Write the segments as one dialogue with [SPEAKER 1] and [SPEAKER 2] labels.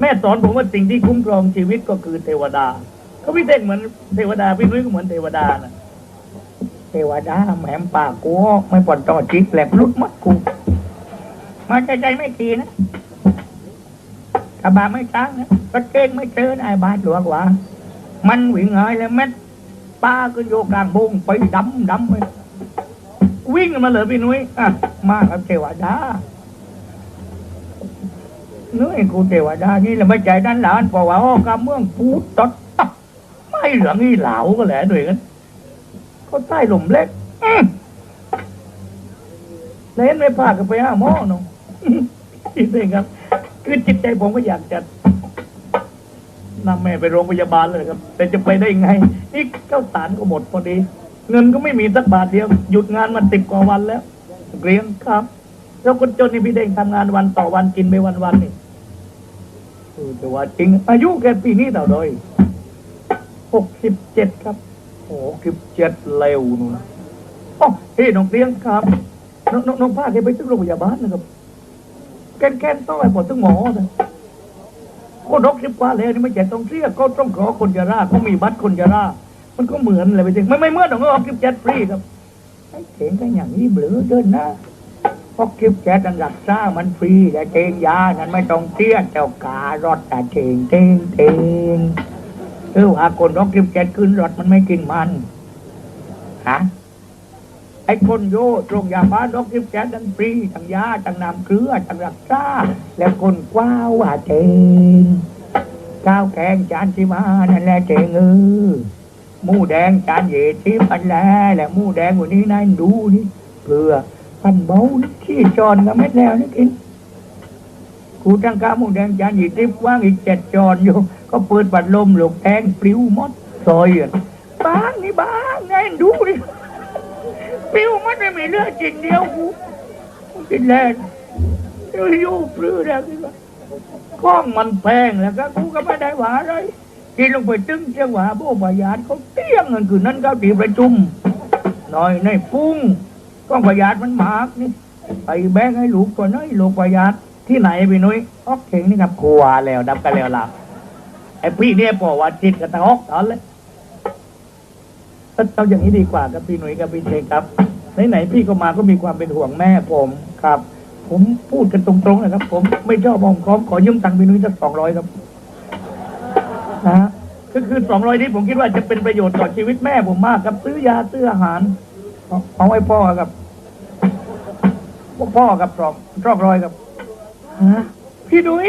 [SPEAKER 1] แม่สอนผมว่าสิ่งที่คุ้มครองชีวิตก็คือเทวดาก็พี่เท่งเหมือนเทวดาพี่นุ้ยก็เหมือนเทวดานะเทวดาแหมปากกูไม่ปลดต่อจิกแหลกลุดมัดกูมาใจใจไม่ทีนะกระบาไม่ช้างนะรถเก่งไม่เจอไอ้บาดหลวกว่ามันวิ่งหายเลยเม็ดป้าก็โยกกลางบงไปดำดำไปวิ่งมาเลยพี่นุ้ยอะมากับเทวดา นื้อกูเทวดานี่แหละไม่ใจด้านหลานเพราะว่าอ้อกำเมืองปูดตดตับไม่เหลืองนี่เหลาก็แหละด้วยกันเขาใต้หลุมเล็กเล่นไม่พากันไปห้าหม้อเนาะนี่เองครับ คือจิตใจผมก็อยากจะนำแม่ไปโรงพยาบาลเลยครับ แต่จะไปได้ยังไงนี่เข้าสารก็หมดพอดี เงินก็ไม่มีสักบาทเดียว หยุดงานมันติดกว่าวันแล้ว เกรียงครับ แล้วคนจนนี่พี่เด้งทำงานวันต่อวันกินไปวันวันนี่ เออแต่ว่าจริง อายุแกปีนี้เท่าไรหกสิบเจ็ดครับหกสิบเจ็ดเร็วนู่นโอ้เฮ้ยน้องเลี้ยงครับน้องน้องน้องพาแกไปถึงโรงพยาบาลนะครับแกนแกนต้องไปหมดถึงหมอนะคนรกสิบกว่าแล้วนี่ไม่ใช่ต้องเสียก็ต้องขอคนจะราเขามีบัตรคนจะรามันก็เหมือนเลยไปจริงไม่ไม่เมื่อนหรอกหกสิบเจ็ดฟรีครับไอ้เก่งกันอย่างนี้เบลือเดินนะเพราะคลิปแกดันรักษามันฟรีแต่เจงยา นั้นไม่ต้องเตี้ยเจ้าการถแต่เจงเจงเจงเออว่าคนรถคลิปแกขึ้นรถมันไม่กินมันฮะไอ้คนโยโรงยาบ้านรถคลิปแกดันฟรีทั้งยาทั้งน้ำเกลือทั้งรักษาแล้วคนกว้าวว่าเจงข้าวแกงจานที่มานั่นแหละเจงเออหมูแดงจานเหยที่มันแล้วและหมูแดงว่านี้นายดูนี่เกลือ พันเบาขี้จอนก็ไม่แล้วนี่กินกูตั้งกาหมูแดงจานหยีทิพว่างอีกเจ็ดจอนอยู่ ก็เปิดปัดลมหลกแทงปลิวมดซอยอะบ้างนี่บ้างไงดูดิปลิวมดไม่มีเลือดจริงเดียวกูกูกินแรงอยู่ปลื้อแล้วกินว่าข้องมันแพงแล้วก็กูก็ไม่ได้หวาอะไรกินลงไปตึ้งเจ้าหวาโบปยานเขาเตี้ยงเงินคืนนั้นก็ตีประชุมหน่อยในปุ้ง ก้องประหยัดมันมากนี่ไปแบงให้ลูกตัวน้อยลูกประหยัดที่ไหนพี่นุ้ยออกเข่งนี่ครับกลัวแล้วดับกันแล้วล่ะไอ้พี่เนี่ยบอกว่าจิตกับตาออกตอนเลยเอาอย่างนี้ดีกว่าครับพี่หนุ่ยกับพี่เชงครับไหนๆพี่ก็มาก็มีความเป็นห่วงแม่ผมครับ ผมพูดกันตรงๆนะครับ ผมไม่ชอบมองคอมขอยืมตังค์พี่หนุ่ยสักสองร้อยครับนะฮะก็คือสองร้อยนี้ผมคิดว่าจะเป็นประโยชน์ต่อชีวิตแม่ผมมากครับ ซื้อยาซื้ออาหาร เอาเอาไว้พ่อกับพ่อกับตรอกตรอกรอยกับฮะพี่ดุย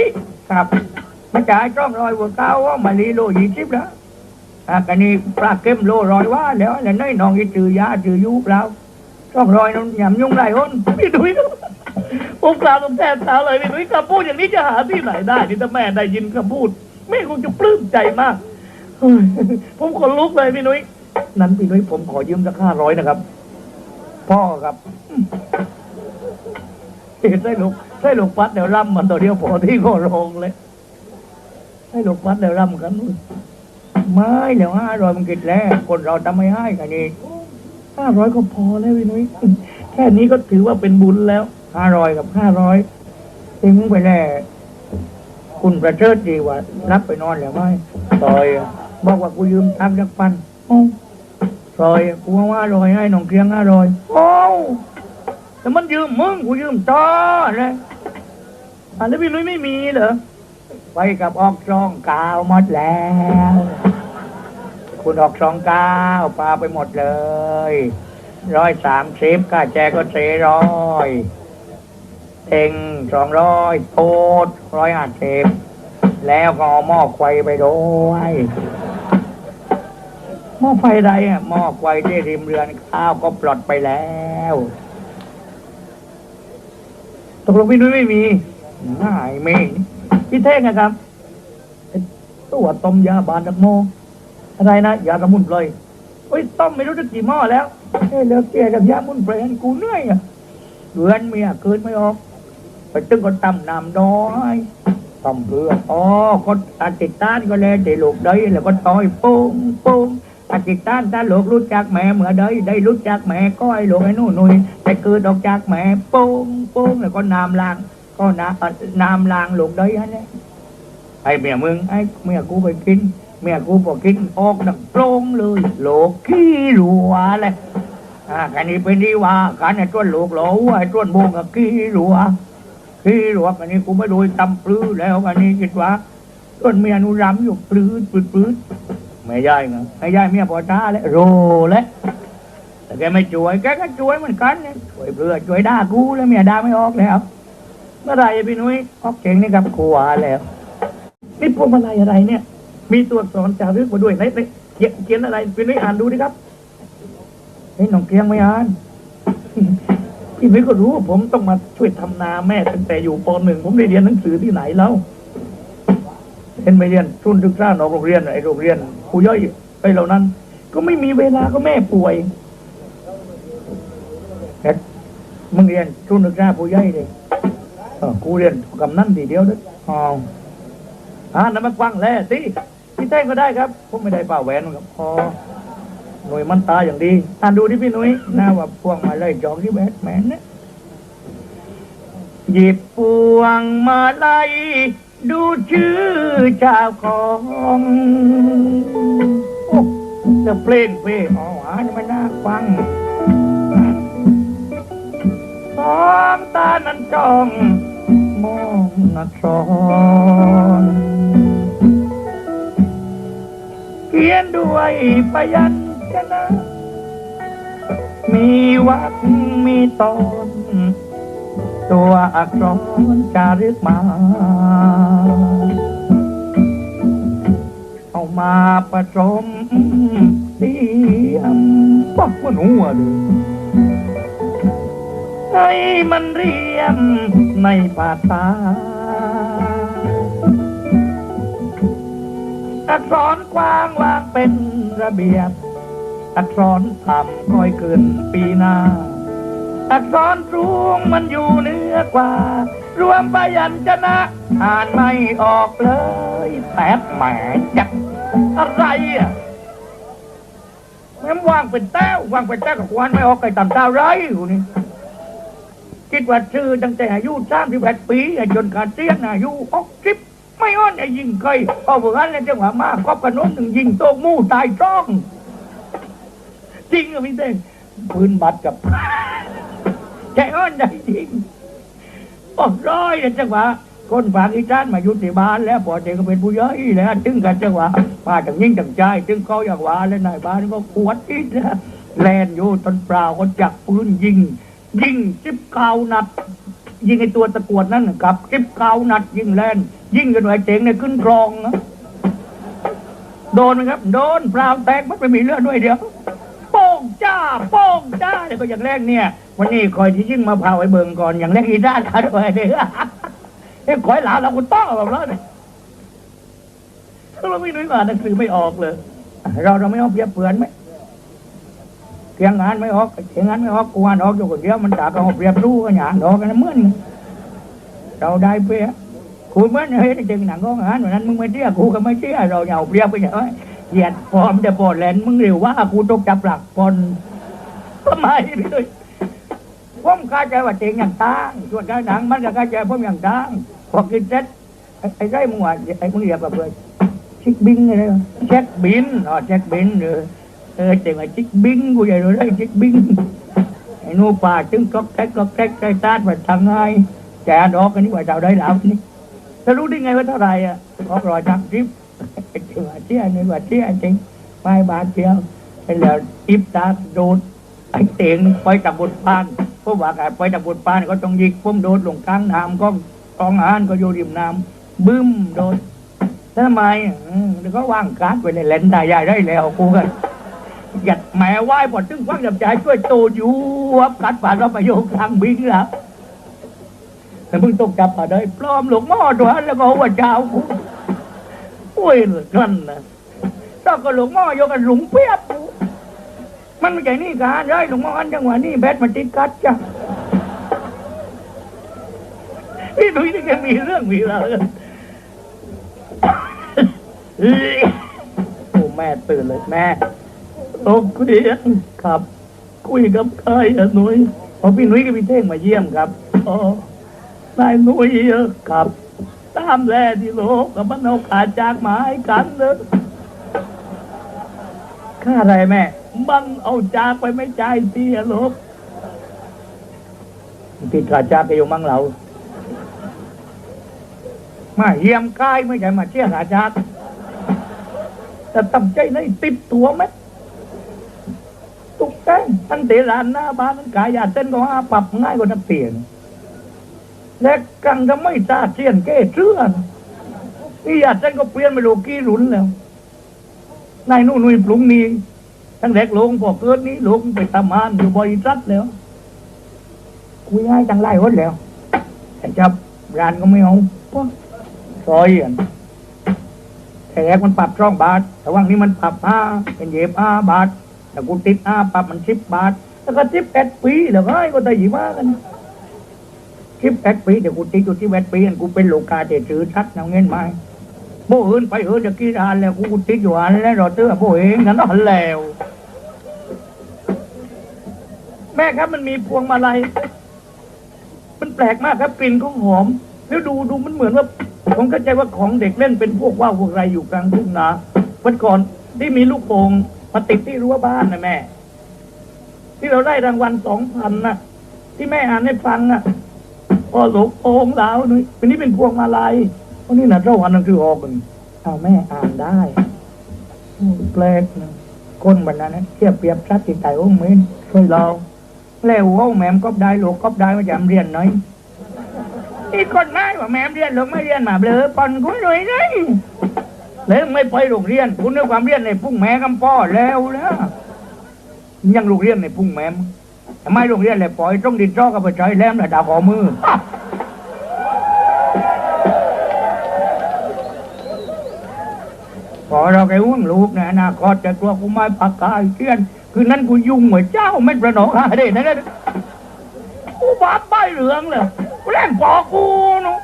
[SPEAKER 1] ครับมาจ่ายตรอกรอยหัวเก้าว่ามาลีโลยี่สิบแล้วอะกันนี้ปลาเค็มโลรอยว่าแล้วแล้วน้อยน้องอีจือยาจือยุบแล้วตรอกรอยนั้นยำยุ่งไรอ้นพี่ดุยผมกล่าวตรงแทนสาวเลยพี่ดุยคำพูดอย่างนี้จะหาที่ไหนได้นี่ถ้าแม่ได้ยินคำพูดแม่คงจะปลื้มใจมากเฮ้ยผมขนลุกเลยพี่นุ้ยนั้นพี่นุ้ยผมขอยืมสักห้าร้อยนะครับ พ่อครับเห็นได้ลูกได้ลูกปัดเดี๋ยวร่ำมันตัวเดียวพอที่ก็โรงเลยได้ลูกปัดเดี๋ยวร่ำกันไม่เดี๋ยวห้าร้อยมันกิดแล้วคนเราทำไม่ให้กันนี่ห้าร้อยก็พอแล้วพี่นุ้ยแค่นี้ก็ถือว่าเป็นบุญแล้วห้าร้อยกับห้าร้อยทิ้งไปแล้วคุณประเสริฐดีกว่ารับไปนอนแล้วไหมซอยบอกว่ากูยืมตังค์จากปันโอ้ ซอยกูว่าอร่อยให้น้องเคียงอร่อยโอ้แต่มันยืมมึงกูยืมต่อเลยอะแล้วพี่นุ้ยไม่มีเหรอไปกับออกซองกาวหมดแล้ว คุณออกซองกาวปลาไปหมดเลยร้อยสามสิบค่าแจก็เสี่ร้อยเองสองร้อยโทษร้อยห้าสิบแล้วก็หม้อไฟไปด้วย ม้อไฟใดอะหม้อไฟที่ริมเรือนข้าวก็ปลดไปแล้วตกลงพี่นุ้ยไม่มีไม่มีพี่เท่งนะครับไอ้ตัวต้มยาบานดักโมอะไรนะยาสมุนไพรโอ้ยต้มไม่รู้จะกี่หม้อแล้วเฮ้ยเลิกเกี่ยกับยาสมุนไพรกูเหนื่อยอะเดือนเมียเกินไม่ออกไปตึงก็ตำน้ำน้อยตำเพื่ออ๋อก็อาจิตตานก็เลยได้ลูกได้แล้วก็ต่อยโป้งโป้ง อาจิตตานถ้าลูกรู้จักแม่เมื่อใดได้รู้จักแม่ก็ไอ้ลูกไอ้นู่นนุ่ยแต่เกิดออกจากแม่โป้งโป้งแล้วก็น้ำล้าง ก็น้ำเอ่อน้ำล้างลูกได้ฮะเนี่ยไอ้เมียมึงไอ้เมียกูไปกินเมียกูพอกินออกดังโปร่งเลยโลกขี้รัวเลยอ่ากันนี้เป็นดีว่ากันไอ้ต้นโลกหลาไอ้ต้นโบงกับขี้รัวขี้รัวกันนี้กูไม่รู้ตำปลื้อแล้วกันนี้คิดว่าต้นเมียนุรำอยู่ปลื้ดปลื้ดปลื้ด ไม่ย่ายไงไม่ย่ายเมียพอตาเลยโรเลยแต่แกไม่ช่วยแกก็ช่วยเหมือนกันเนี่ยช่วยเพื่อช่วยด่ากูแล้วเมียด่าไม่ออกแล้วเมื่อไรพี่นุ้ยออกเก่งนี่ครับครัวแล้วนี่พวงมาลัยอะไรเนี่ย มีตัวสอักษรจารึกมาด้วยไหนไหนเขียนเขียนอะไรพี่นุ้ยอ่านดูดิครับเฮ้ยน้องเกียงไม่อ่านพี่นุ้ยก็รู้ว่าผมต้องมาช่วยทำนาแม่ตั้งแต่อยู่ปหนึ่งผมได้เรียนหนังสือที่ไหนแล้วเห็นไหมเรียนทุนศึกษานอกโรงเรียนไอ้โรงเรียน ครูย่อยไอ้เหล่านั้น ก็ไม่มีเวลาก็แม่ป่วยเอ๊ะมึงเรียนทุนศึกษาครูย่อยเลยกูเรียนกับนั่นทีเดียวนะอ๋ออ่านั่นมันกว้างแล้วสิพี่แท่งก็ได้ครับผมไม่ได้ป่าแหวนครับพอหน่วยมันตาอย่างดีอ่านดูที่พี่นุ้ยหน้าว่าพวงมาเลยจองที่แบทแมนเนี่ยหยิบพวงมาลัย ดูชื่อเจ้าของจะเพลงเพลงอ๋ออ่านไม่น่าฟังสองตานั้นจ้องมองนักสอนเขียนด้วยพยัญชนะ มีวรรคมีตอน ตัวอักษรจารึกมาเอามาผสมเตรียมปักมันหัวเลยให้มันเรียมในปาตาอักษรกว้างวางเป็นระเบียบ อักษรต่ำค่อยขึ้นปีหน้า อักษรสูงมันอยู่เหนือกว่า รวมพยัญชนะอ่านไม่ออกเลยแป๊บแหมจักอะไรอะมันว่างเป็นแต้วว่างเป็นแต้วกับควันไม่ออกไก่ต่ำตาไรอยู่นี่คิดว่าชื่อตั้งแต่อายุสามสิบแปดปีจนการเตี้ยนอายุหกสิบไม่อ้อนไอ้ยิงเคยเอาเหมือนแล้วจังหวะมากก็กระโน้นหนึ่งยิงโตกมู่ตายจ้อง จริงเหรอพี่เต้งปืนบัดกับ ใจอ้อนได้จริงโอ้ร้อยเลยจังหวะคนฝากอีจานมาอยู่ที่บ้านแล้วพอเด็กก็เป็นผู้ย่อยแล้วถึงกันจังหวะป้าจังยิ่งจังใจถึงเขาอยากว่าแล้วนายบ้านก็ขวดอีกนะแลนอยู่ตนเปล่าก็จักปืนยิง ยิงสิบเก้านัดยิงไอตัวตะกวดนั่นกับสิบเก้านัดยิงแลนยิงกันไว้เจ๋งเนี่ยขึ้นกรองนะโดนไหมครับ โดนเปล่าแตกมันไม่มีเลือดด้วยเดียว จ้าโป้งจ้าแล้วก็อย่างแรกเนี่ย วันนี้คอยที่ยิ่งมาพาไว้เบิงก่อนอย่างแรกอีด้านขาด้วยเนี่ยเอ้คอยหลาเราคุณต้อแบบนั้นเลยเราไม่นึกอ่านหนังสือไม่ออกเลย เราเราไม่เอาเปียบเปือนไหมเทียงงานไม่ออกเทียงงานไม่ออกกูอ่านออกอยู่คนเดียวมันด่าก็เอาเปรียบรู้กันอย่างดอกกันเหมือนเราได้เปรียบกูเหมื่อนเฮ้ยจริงหนังก็งานวันนั้นมึงไม่เชื่อกูก็ไม่เชื่อเราเอาเปรียบไปอย่างไร เหยียดฟอร์มแต่ปอดแลนมึงเร็วว่ากูตกจับหลักปอนทำไมพี่ด้วยผมเข้าใจว่าเจงอย่างตั้งส่วนการหนังมันก็เข้าใจผมอย่างตั้งพอกินเสร็จไอ้ไอ้ไรมึงว่าไอ้มึงเรียกแบบเลยชิคบิงอะไรเช็คบินอ๋อเช็คบินเออเออเจงไอ้ชิคบิงกูใหญ่เลยชิคบิงไอ้นู่นป่าจึงก็แก๊กก็แก๊กใกล้ตาดว่าทางไงแกดอกกันนี่ว่าเจ้าได้แล้วนี่จะรู้ได้ไงว่าเท่าไหร่อะออกรอยจังทิพไอ้เจ้า ว่าเชี่ยนี่ว่าเชี่ยจริงไม่บาทเดียวแล้วอิบตาโดนไอ้เตียงไปตะบุดปานเพราะว่าการไปตะบุดปานก็ต้องยิงพุ่มโดดลงกลางน้ำก็กองอาหารก็อยู่ริมน้ำบึ้มโดนทำไมเดี๋ยวก็ว่างการ์ดไปเลยเล่นได้ใหญ่ได้แล้วกูกันหยัดแหม่ไหว้พอตึงฟังจับใจช่วยโตอยู่วับกัดป่านเราไปโยกกลางบิงแล้วแต่มึงต้องจับมาได้ปลอมหลงหม้อตัวนั้นแล้วก็หัวเจ้ากู โอ้ยเหลือกันนะถ้าก็หลวงหม้อยกกันหลุงเปียบมันไม่ใช่นี่การได้หลวงพ่ออันจังหวะนี่แบทมันติดกัดจ้ะพี่หนุ่ยนี่แกมีเรื่องมีราวเลยโอ้แม่ตื่นเลยแม่ตกเรียนครับ คุยกับใครอะหนุ่ยพอพี่หนุ่ยกับพี่เท่งมาเยี่ยมครับอ๋อนายหนุ่ยอะครับ ตามแลที่โลกกับมันเอาขาจากหมาให้กันเนอะค่าอะไรแม่ มันเอาจากไปไม่จ่ายเสียโลกติดขาจากไปอยู่มั่งเรา มาเยี่ยมกายไม่ใช่มาเชี่ยขาจากแต่ตั้งใจในติดตัวไหมตุกแต้งตั้งแต่ร้านหน้าบ้านนั้นขายยาเส้นก็ห้าปรับง่ายกว่านักเตียน และกังก็ไม่ตาเชียนเก้เชื่อนนี่ยาเส้นก็เปลี่ยนไปโลกี้หลุนแล้วนายนู่นนุ่ยปรุงนี้ทั้งเด็กลงพอเกิดนี้ลงไปทำงานอยู่บริษัทแล้วคุยง่ายจังไล่หดแล้วแต่จับร้านก็ไม่เอาปะซอยอะแต่แรกมันปรับช่องบาท แต่ว่างนี้มันปรับห้าเป็นเย็บห้าบาทแต่กูติดห้าปรับมันสิบบาท แล้วก็สิบแปดปีแล้วก็ไอ้ก็ได้ยิบมากัน สิบแปดปีเดี๋ยวกูติดอยู่ที่แปดปีอันกูเป็นโลกาเตถือชัดเอาเงินมาโบเอินไปเอินจะกี่อันแล้วกูติดอยู่อันแล้วเราเตื้อโบเองนั่นอันแล้วแม่ครับมันมีพวงมาลัยมันแปลกมากครับกลิ่นก็หอม แล้วดูดูมันเหมือนว่าผมเข้าใจว่าของเด็กเล่นเป็นพวกว่าวพวกอะไรอยู่กลางทุ่งนาวันก่อนที่มีลูกโป่งมาติดที่รั้วบ้านนะแม่ ที่เราได้รางวัลสองพันนะที่แม่อ่านให้ฟังนะ พ่อหลกโป่งดาวนี่วันนี้เป็นพวงมาลัยวันนี้นะเจ้าวันนังสือออกกันเอาแม่อ่านได้แปลกนะคนบรรดานั้นเทียบเปรียบชัดจิตใจโอ้เหมือนเคยเราแล้วว่าแม่มก็ได้หลกก็ได้มาจำเรียนหน่อยอีกคนง่ายว่าแม่มเรียนหลูกไม่เรียนมาเบลอปอนคุณหน่อยเลยแล้วไม่ไปโรงเรียนคุณด้วยความเรียนในพุ่งแม่กำป้อแล้วนะยังโรงเรียนในพุ่งแม่ม ทำไมโรงเรียนเลยปล่อยต้องดินจ้อกับไปใช้แหลมและดาขอมือ พอเราแกว่างลูกนะอนาคตจะตัวกูไม่ปากกายเทียน คือนั้นกูยุ่งเหมือนเจ้าไม่ประนองหาได้นะนะกูบาปใบเหลืองเลยกูแล่นปอกูเนาะ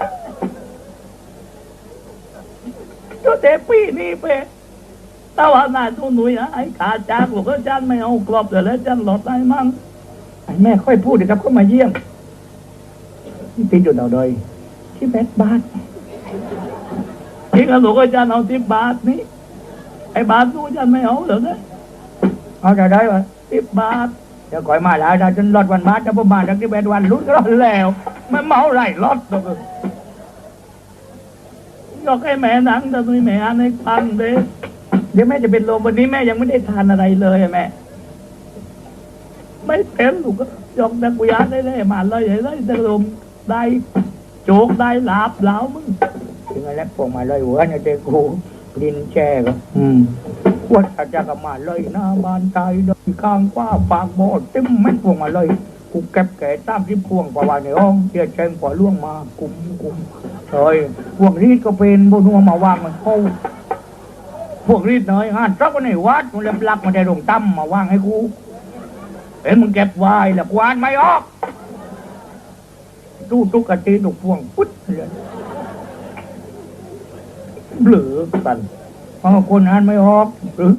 [SPEAKER 1] ตัวเตปี้นี่ไปแต่ว่าหน้าตู้หนุ่ยไอ้ขาจากบอกว่าจันไม่เอากรอบเดี๋ยวแล้วจันหลอดได้มั่ง แม่ค่อยพูดดีครับก็มาเยี่ยมนี่ติดอยู่ดาวดอยที่แปดบาทที่กระสุกอาจารย์เอาสิบบาทนี่ไอ้บาทนู้นอาจารย์ไม่เอาเหรอเนี่ยเอาจะได้ปะสิบบาทเดี๋ยวก่อยมาแล้วอาจารย์ลดวันบาทจะประมาณจากที่แปดวันลุ้นก็รอดแล้วไม่เมาไรลดตัวก็ยกให้แม่หนังแต่ไม่แม่อ่านให้ฟังเลยเดี๋ยวแม่จะเป็นลมวันนี้แม่ยังไม่ได้ทานอะไรเลยอะแม่ ไม่เป็นลูกก็ยกนักวิญญาณได้เลยมาเลยเลยจะลมได้โจกได้หลาบเหลามึงถึงอะไรพวกมาเลยหัวเนี่ยเด็กกูดินแช่ก็อืมวัดอาจารย์ก็มาเลยหน้าบ้านตายดอยข้างกว่าปากบ่อเต็มแม่นพวกมาเลยกูเก็บแก่ตามที่พวงประวานในห้องเดี๋ยวแจ้งขอล่วงมากุมกุมเฮ้ยพวกรีดก็เป็นบนัวมาวางมันเข้าพวกรีดน้อยงานจักวันในวัดมันเล็บลักมันได้ลงตั้มมาวางให้กู เห็นมึงเก็บไว้แล้วกวานไม่ออกตู้ตุ๊กตีตุกพวงปุ๊ดเลยเบลือกันพอคนอ่านไม่ออกหรือ